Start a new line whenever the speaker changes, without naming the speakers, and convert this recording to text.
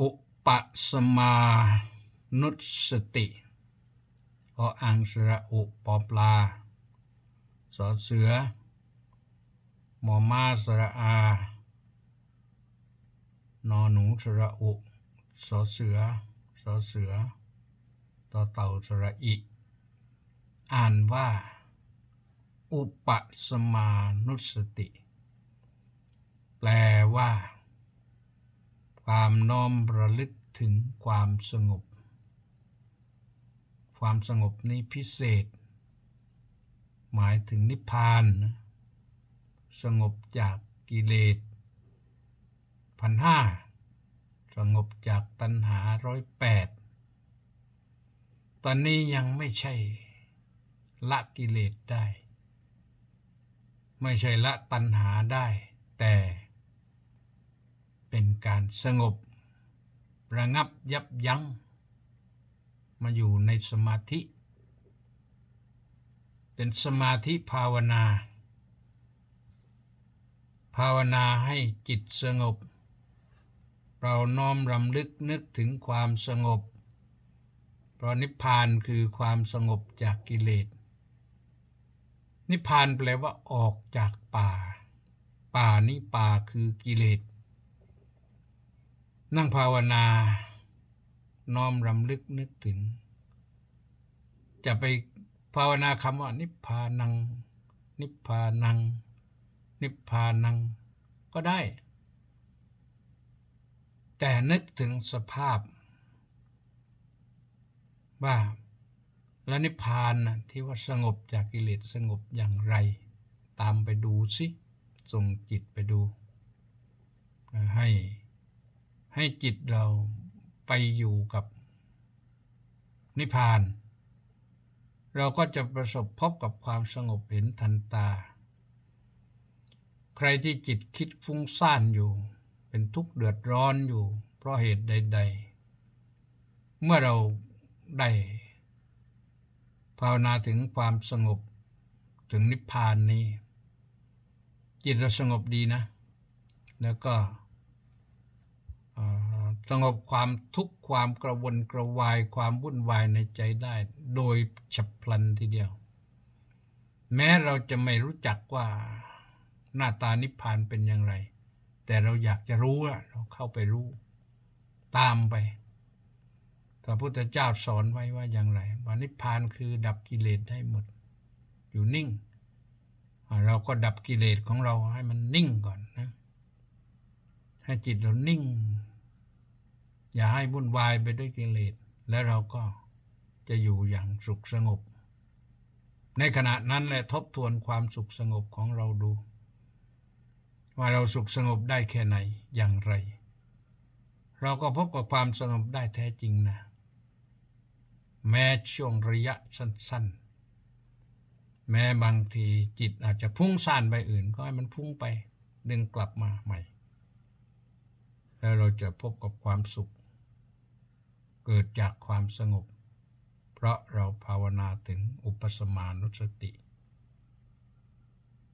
อุปสมานุสติออังสระอุปอปลา สอเสือ มอมาสระอา นอหนูสระอุ สอเสือ สอเสือ ต่อเต่าสระอิ อ่านว่า อุปสมานุสติ แปลว่า ความน้อมระลึกถึงความสงบ ความสงบนี้พิเศษ หมายถึงนิพพาน สงบจากกิเลสพันห้าสงบจากตัณหาร้อยแปดตอนนี้ยังไม่ใช่ละกิเลสได้ ไม่ใช่ละตัณหาได้ แต่ เป็นการสงบ ระงับยับยั้ง มาอยู่ในสมาธิ เป็นสมาธิภาวนา ภาวนาให้จิตสงบ เราน้อมรำลึกนึกถึงความสงบ เพราะนิพพานคือความสงบจากกิเลส นิพพานแปลว่าออกจากป่า ป่านี้ป่าคือกิเลส นั่งภาวนา น้อมรำลึกนึกถึง จะไปภาวนาคำว่า นิพพานัง นิพพานัง นิพพานัง ก็ได้ แต่นึกถึงสภาพ ว่าแล้วนิพพานนะที่ว่าสงบจากกิเลสสงบอย่างไร ตามไปดูสิส่งจิตไปดู ให้ ให้จิตเราไปอยู่กับนิพพาน เราก็จะประสบพบกับความสงบเห็นทันตา ใครที่จิตคิดฟุ้งซ่านอยู่ เป็นทุกข์เดือดร้อนอยู่ เพราะเหตุใด ๆ เมื่อเราได้ภาวนาถึงความสงบถึงนิพพานนี้ จิตเราสงบดีนะ แล้วก็ สงบความทุกข์ความกระวนกระวายความวุ่นวายในใจได้ โดยฉับพลันทีเดียว แม้เราจะไม่รู้จักว่าหน้าตานิพพานเป็นอย่างไร แต่เราอยากจะรู้เราเข้าไปรู้ ตามไปพระพุทธเจ้าสอนไว้ว่าอย่างไรว่านิพพานคือดับกิเลสได้หมด อยู่นิ่ง เราก็ดับกิเลสของเราให้มันนิ่งก่อนนะ ให้จิตเรานิ่ง อย่าให้วุ่นวายไปด้วยกิเลส แล้วเราก็จะอยู่อย่างสุขสงบ ในขณะนั้นแหละทบทวนความสุขสงบของเราดู ว่าเราสุขสงบได้แค่ไหนอย่างไร เราก็พบกับความสงบได้แท้จริงนะ แม้ช่วงระยะสั้น ๆ แม้บางทีจิตอาจจะพุ่งซ่านไปอื่น ก็ให้มันพุ่งไปดึงกลับมาใหม่แล้วเราจะพบกับความสุข เกิดจากความสงบ เพราะเราภาวนาถึงอุปสมานุสติ